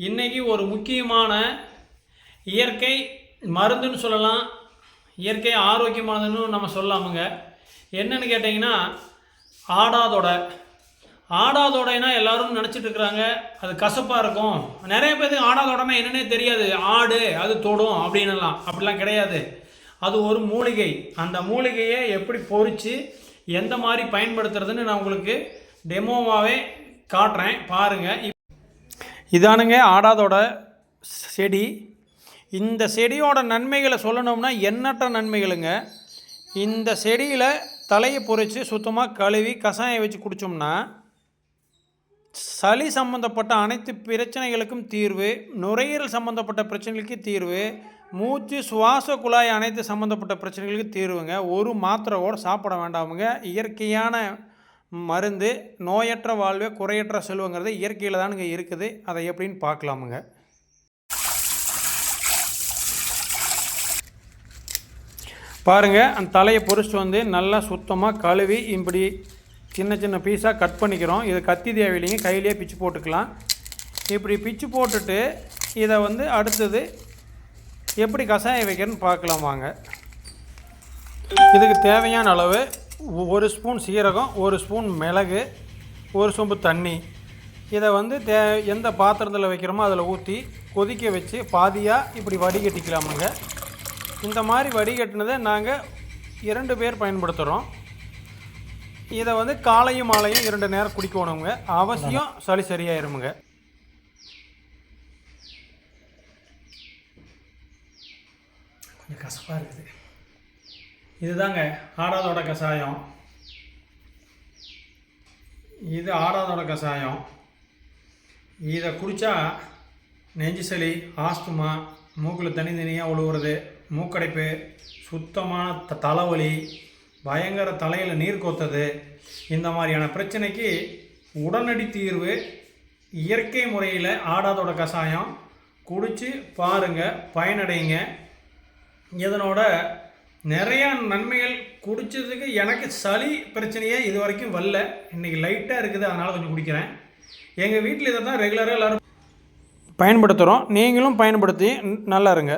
இன்றைக்கி ஒரு முக்கியமான இயற்கை மருந்துன்னு சொல்லலாம். இயற்கை ஆரோக்கியமானதுன்னு நம்ம சொல்லாமுங்க. என்னன்னு கேட்டிங்கன்னா ஆடாதொடை. ஆடாதொடைனா எல்லாரும் நினச்சிட்டு இருக்கிறாங்க அது கசப்பாக இருக்கும். நிறைய பேருக்கு ஆடாதொடைனா என்னன்னே தெரியாது. ஆடு அது தொடும் அப்படின்னுலாம். அப்படிலாம் கிடையாது. அது ஒரு மூலிகை. அந்த மூலிகையை எப்படி பொறிச்சு எந்த மாதிரி பயன்படுத்துறதுன்னு நான் உங்களுக்கு டெமோவாகவே காட்டுறேன். பாருங்கள் இதானுங்க ஆடாதோட செடி. இந்த செடியோட நன்மைகளை சொல்லணும்னா எண்ணற்ற நன்மைகளுங்க. இந்த செடியில் தலையை பொறிச்சு சுத்தமாக கழுவி கஷாயம் வச்சு குடித்தோம்னா சளி சம்பந்தப்பட்ட அனைத்து பிரச்சனைகளுக்கும் தீர்வு நுரையீரல் சம்பந்தப்பட்ட பிரச்சனைகளுக்கு தீர்வு மூச்சு சுவாச குழாய் அனைத்து சம்பந்தப்பட்ட பிரச்சனைகளுக்கு தீர்வுங்க. ஒரு மாத்திரையோடு சாப்பிட வேண்டாமுங்க. இயற்கையான மருந்து நோயற்ற வாழ்வே குறையற்ற செல்வங்கிறது இயற்கையில் தானுங்க இருக்குது. அதை எப்படின்னு பார்க்கலாமுங்க. பாருங்கள் அந்த தலையை பொறிச்சிட்டு வந்து நல்லா சுத்தமாக கழுவி இப்படி சின்ன சின்ன பீஸாக கட் பண்ணிக்கிறோம். இது கத்தி தேவையில்லைங்க கையிலேயே பிச்சு போட்டுக்கலாம். இப்படி பிச்சு போட்டுட்டு இதை வந்து அடுத்தது எப்படி கஷாயம் வைக்கிறேன்னு பார்க்கலாம் வாங்க இதுக்கு தேவையான அளவு ஒரு ஸ்பூன் சீரகம் ஒரு ஸ்பூன் மிளகு ஒரு சொம்பு தண்ணி. இதை வந்து தே எந்த பாத்திரத்தில் வைக்கிறோமோ அதில் ஊற்றி கொதிக்க வச்சு பாதியாக இப்படி வடிகட்டிக்கலாமுங்க. இந்த மாதிரி வடிகட்டினதை நாங்கள் இரண்டு பேர் பயன்படுத்துகிறோம் இதை வந்து காலையும் மாலையும் இரண்டு நேரம் குடிக்கணுங்க. அவசியம் சளி சரியாயிருமுங்க. கொஞ்சம் கசப்பாக இருக்குது. இதுதாங்க ஆடாதோட கஷாயம். இது ஆடாதோட கஷாயம். இதை குடித்தா நெஞ்சு சளி ஆஸ்துமா மூக்கில் தனி தனியாக உழுவுறது மூக்கடைப்பு சுத்தமான த தலைவலி பயங்கர தலையில் நீர் கொத்தது இந்த மாதிரியான பிரச்சனைக்கு உடனடி தீர்வு இயற்கை முறையில் ஆடாதோட கஷாயம். குடித்து பாருங்கள் பயனடைங்க. இதனோட நிறையா நன்மைகள் குடித்ததுக்கு எனக்கு சளி பிரச்சனையே இது வரைக்கும் வரல. இன்றைக்கி லைட்டாக இருக்குது அதனால் கொஞ்சம் குடிக்கிறேன். எங்கள் வீட்டில் இதை தான் ரெகுலராக எல்லோரும் பயன்படுத்துகிறோம் நீங்களும் பயன்படுத்தி நல்லா இருங்க.